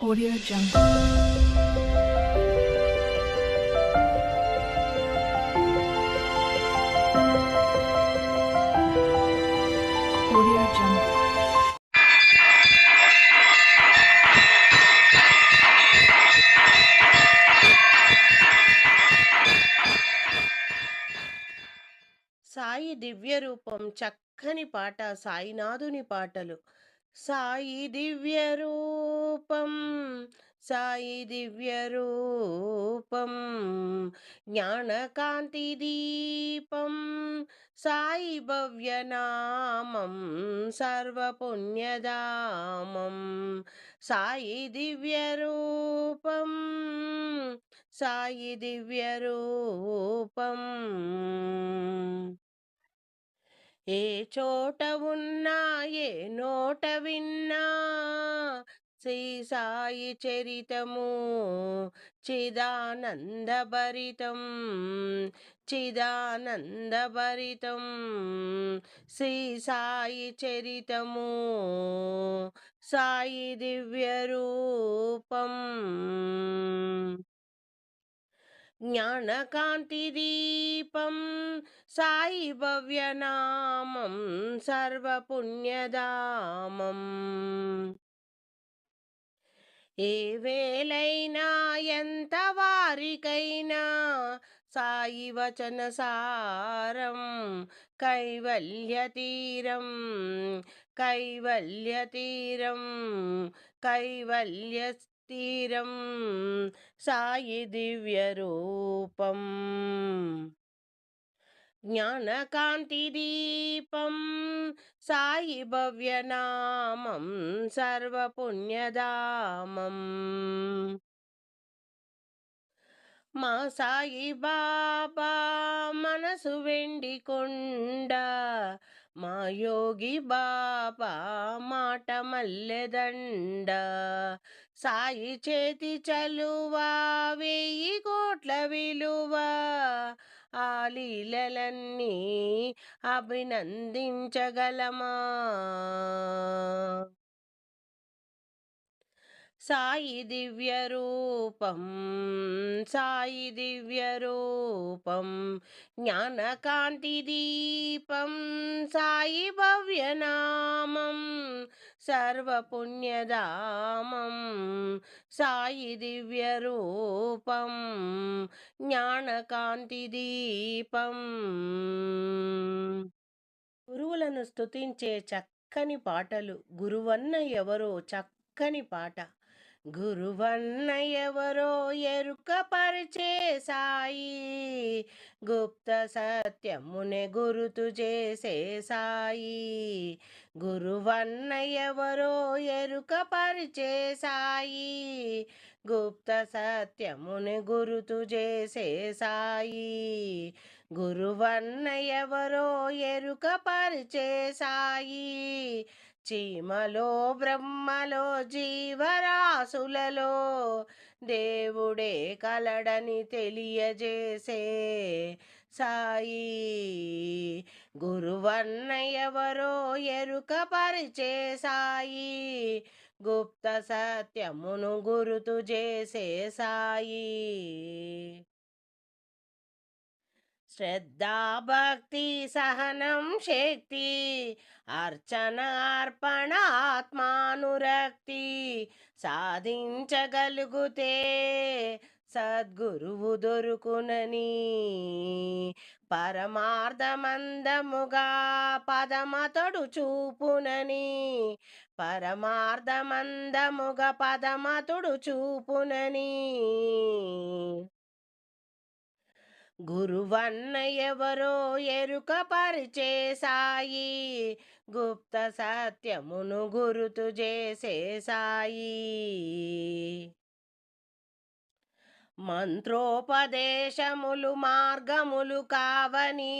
Audio Jungle. Sai దివ్య రూపం చక్కని పాట సాయినాథుని పాటలు సాయి దివ్య రూపం సాయి దివ్య రూపం జ్ఞానకాంతి దీపం సాయి భవ్యనామం సర్వపుణ్యదామం సాయి దివ్య రూపం సాయి దివ్య రూపం. ఏ చోట ఉన్నా ఏ నోట విన్నా శ్రీ సాయి చరితము చిదానందభరితం చిదానందభరితం శ్రీ సాయి చరితము సాయి దివ్య రూపం జ్ఞానకాంతిదీపం సాయి భవ్యనామం ఏ వేలైనా ఎంత వారికైనా సాయి వచన సారం కైవల్య తీరం కైవల్య తీరం కైవల్య తీరం సాయి దివ్య రూపం. జ్ఞానకాంతి దీపం. సాయి భవ్యనామం సర్వపుణ్యధామం. మా సాయి బాబా మనసు వెండి కొండ. మా యోగి బాబా మాట మల్లెదండ. సాయి చేతి చలువా వెయ్యి కోట్ల విలువ. ఆ లీలలన్నీ అభినందించగలమా? సాయి దివ్య రూపం సాయి దివ్య రూపం జ్ఞానకాంతి దీపం సాయి భవ్యనామం సర్వపుణ్యధామం సాయి దివ్య రూపం జ్ఞానకాంతి దీపం. గురువులను స్తుతించే చక్కని పాటలు గురువన్న ఎవరో చక్కని పాట. గురువన్న ఎవరో ఎరుక పరిచే సాయి గుప్త సత్యమునే గురుతు చేసే సాయి గురువన్న ఎవరో ఎరుక పరిచే సాయి గుప్త సత్యముని గురుతు చేసే సాయి గురువన్న ఎవరో ఎరుక పరిచే సాయి చీమలో బ్రహ్మలో జీవరాశులలో దేవుడే కలడని తెలియజేసే సాయి. గురువన్న ఎవరో ఎరుక పరిచే సాయి. గుప్త సత్యమును గురుతు చేసే సాయి. శ్రద్ధా భక్తి సహనం శక్తి అర్చన అర్పణ ఆత్మానురక్తి సాధించగలుగుతే సద్గురువు దొరుకునని. పరమార్థమందముగా పదమతడు చూపునని. పరమార్థమందముగా పదమతుడు చూపునని. గురువన్న ఎవరో ఎరుక పరిచే సాయి గుప్త సత్యమును గురుతు చేసే సాయి మంత్రోపదేశములు మార్గములు కావని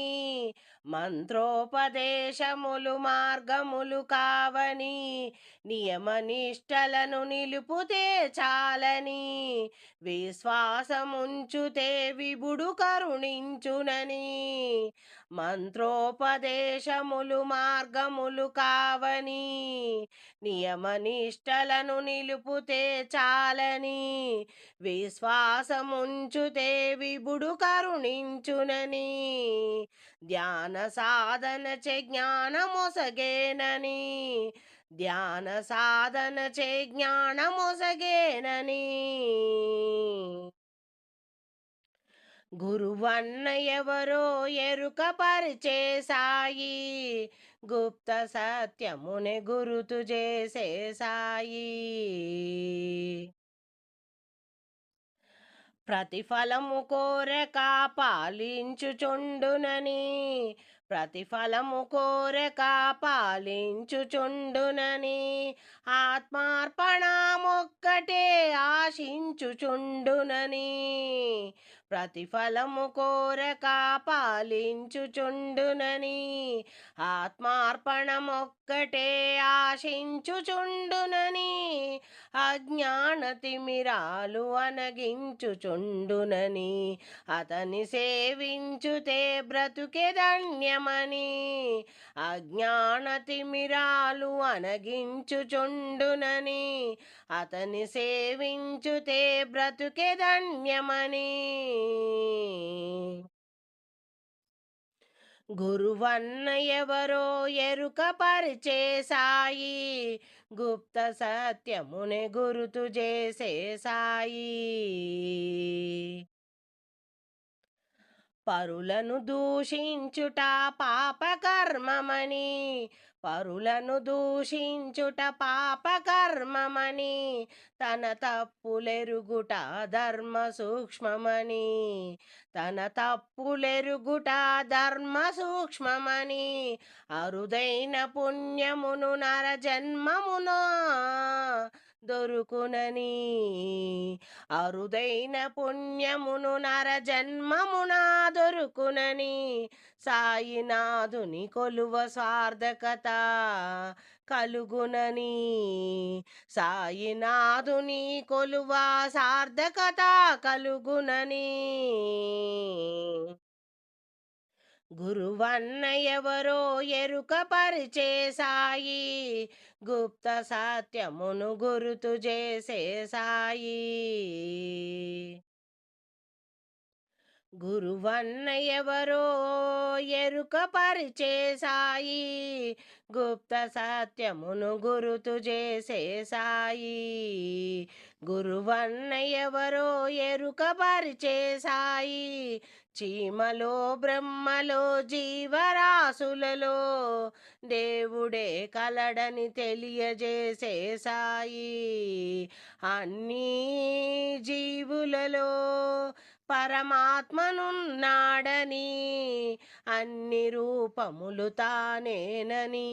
మంత్రోపదేశములు మార్గములు కావని నియమనిష్టలను నిలుపుతే చాలని విశ్వాసముంచుతే విభుడు కరుణించునని. మంత్రోపదేశములు మార్గములు కావని నియమనిష్టలను నిలుపుతే చాలని విశ్వాసముంచుతే విభుడు కరుణించునని. ధ్యాన సాధన చే జ్ఞానమొసగేనని. ధ్యాన సాధన చే జ్ఞానమొసగేనని. గురువన్న ఎవరో ఎరుక పరిచే సాయి గుప్త సత్యముని గురుతు చేసే సాయి ప్రతిఫలము కోరక పాలించుచుండునని ప్రతిఫలము కోరక పాలించుచుండునని ఆత్మార్పణమొక్కటే ఆశించుచుండునని. ప్రతిఫలము కోరక పాలించుచుండునని ఆత్మార్పణమొక్కటే ఆశించుచుండునని. అజ్ఞాన తిమిరాలు అనగించుచుండునని అతని సేవించుతే బ్రతుకే ధన్యమని. అజ్ఞాన తిమిరాలు అనగించుచుండునని అతని సేవించుతే బ్రతుకే ధన్యమని. గురువన్న ఎవరో ఎరుక సాయి గుప్త సత్యముని గురుతు చేసే సాయి పరులను దూషించుట పాపకర్మమని పరులను దూషించుట పాపకర్మమని తన తప్పులెరుగుట ధర్మ సూక్ష్మమని. తన తప్పులెరుగుట ధర్మ సూక్ష్మమని. అరుదైన పుణ్యమును నర జన్మమున దొరుకునని. అరుదైన పుణ్యమును నర జన్మమున దొరుకునని. సాయినాథుని కొలువ సార్థకత కలుగునని. సాయినాథుని కొలువ సార్థకత కలుగునని. గురువన్న ఎవరో ఎరుక పరిచే సాయి గుప్త సత్యమును గురుతు చేసే సాయి గురువన్న ఎవరో ఎరుక పరిచే సాయి గుప్త సత్యమును గురుతు చేసే సాయి గురువన్న ఎవరో ఎరుక సాయి చీమలో బ్రహ్మలో జీవరాశులలో దేవుడే కలడని తెలియజేసే సాయి. అన్నీ జీవులలో పరమాత్మనున్నాడని అన్ని రూపములు తానేనని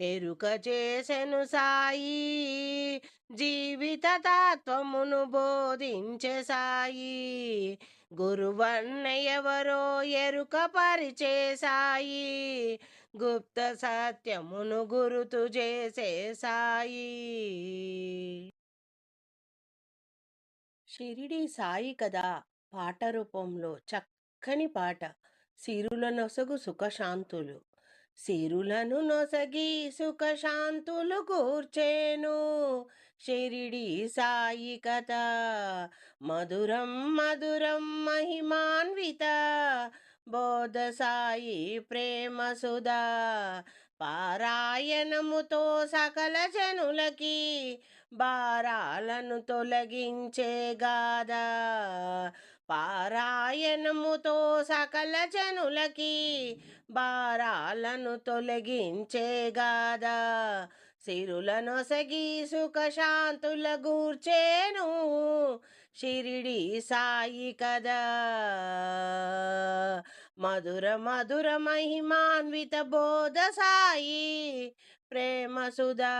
ఎరుక చేసెను సాయి. జీవిత తత్వమును బోధించే సాయి. గురువన్న ఎవరో ఎరుక పరిచేసాయి గుప్త సత్యమును గురుతు చేసే సాయి షిరిడి సాయి కదా పాట రూపంలో చక్కని పాట. సిరుల నొసగు సుఖశాంతులు. సిరులను నొసగి సుఖశాంతులు కూర్చేను. షిరిడి సాయి కథ మధురం మధురం మహిమాన్విత. బోధ సాయి ప్రేమ సుధా పారాయణముతో సకల జనులకి భారాలను తొలగించే గాథ. పారాయణముతో సకల జనులకి భారాలను తొలగించే గాదా సిరులను సగి సుఖ శాంతుల గూర్చేను. షిరిడి సాయి కదా మధుర మధుర మహిమాన్విత బోధ సాయి ప్రేమ సుధా.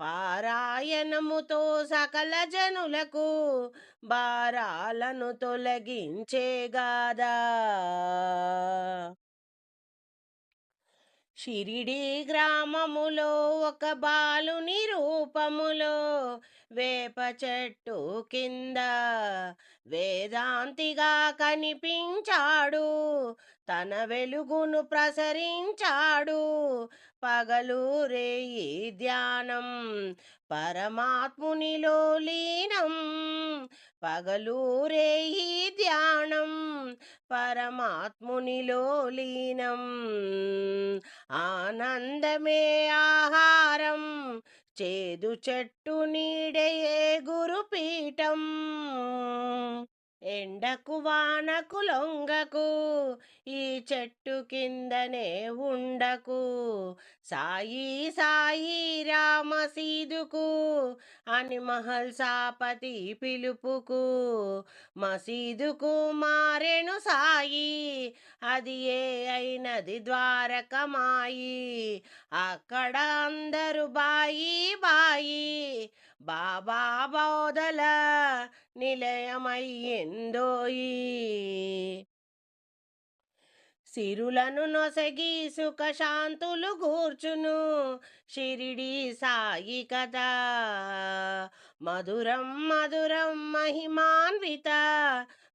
పారాయణముతో సకల జనులకు భారాలను తొలగించే గాదా షిరిడి గ్రామములో ఒక బాలుని రూపములో వేప చెట్టు కింద వేదాంతిగా కనిపించాడు. తన వెలుగును ప్రసరించాడు. పగలు రేయి ధ్యానం పరమాత్మునిలో లీనం. పగలు రేయి ధ్యానం పరమాత్మునిలో లీనం. ఆనందమే ఆహారం చేదు చెట్టు నీడయే గురుపీఠం. ఎండకు వానకు లొంగకు ఈ చెట్టు కిందనే ఉండకు. సాయి సాయి రామ సీదుకు అని మహల్ సాపతి పిలుపుకు. మసీదుకు మారెను సాయి అది ఏ అయినది ద్వారకమాయి. అక్కడ అందరు బాయి బాయి బాబా బోధల నిలయమయ్యిందోయి సిరులను నొసగి సుఖశాంతులు గూర్చును. షిరిడి సాయి కదా మధురం మధురం మహిమాన్విత.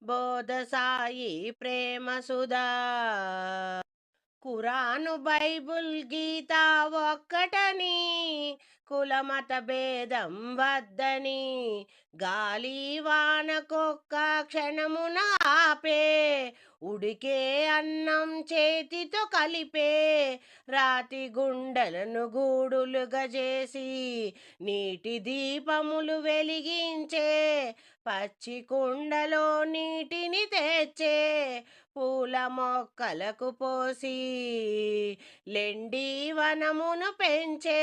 బోధ సాయి ప్రేమ సుధా. కురాను బైబుల్ గీత ఒక్కటని. కులమత భేదం వద్దని గాలి వానకొక్క క్షణమున ఆపే ఉడికే అన్నం చేతితో కలిపే. రాతి గుండెలను గూడులుగా చేసి నీటి దీపములు వెలిగించే. పచ్చి కుండలో నీటిని తెచ్చే. పూల మొక్కలకు పోసి లెండి వనమును పెంచే.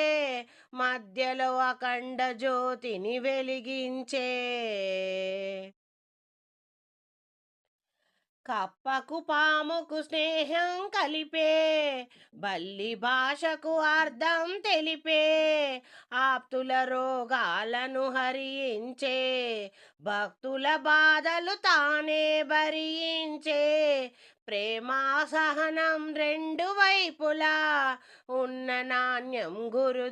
మధ్యలో అఖండ జ్యోతిని వెలిగించే. కప్పకు పాముకు స్నేహం కలిపే బల్లి భాషకు అర్థం తెలిపే ఆప్తుల రోగాలను హరించే భక్తుల బాధలు తానే భరించే ప్రేమాసహనం రెండు వైపులా ఉన్న నాణ్యం గురు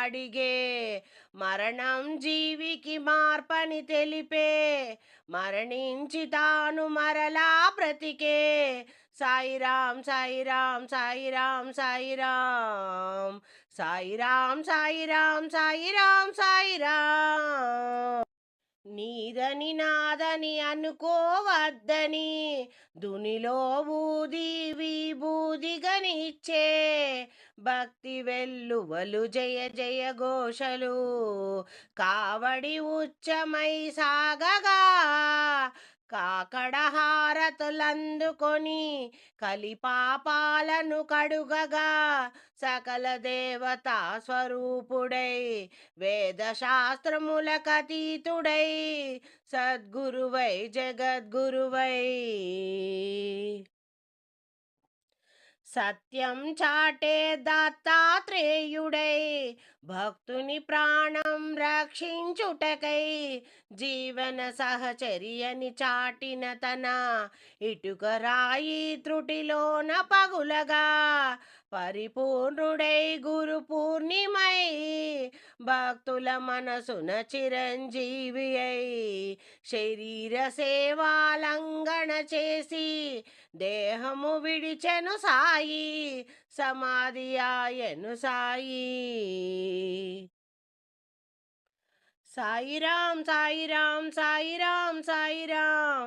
అడిగే మరణం జీవికి మార్పని తెలిపే మరణించి తాను మరలా బ్రతికే. సాయిరాం సాయిరాం సాయిరాం సాయిరాం సాయిరాం సాయిరాం సాయిరాం సాయిరాం. నీదని నాదని అనుకోవద్దని దునిలో ఊది విభూదిగనిచ్చే భక్తి వెల్లువలు జయ జయ ఘోషలు కావడి ఉచ్చమై సాగగా. కాకడహారతులందుకొని కలిపాపాలను కడుగగా సకల దేవతా స్వరూపుడై వేదశాస్త్రములకతీతుడై సద్గురువై జగద్గురువై. సత్యం చాటే దత్తాత్రేయుడై భక్తుని ప్రాణం రక్షించుటకై జీవన సహచర్యని చాటిన తన ఇటుక రాయి త్రుటిలోన పగులగా పరిపూర్ణుడై గురు పూర్ణిమై భక్తుల మనసున చిరంజీవి అయి శరీర సేవాలంగణ చేసి దేహము విడిచెను సాయి సమాధి ఆయను సాయి. సాయిరాం సాయిరాం సాయిరాం సాయిరాం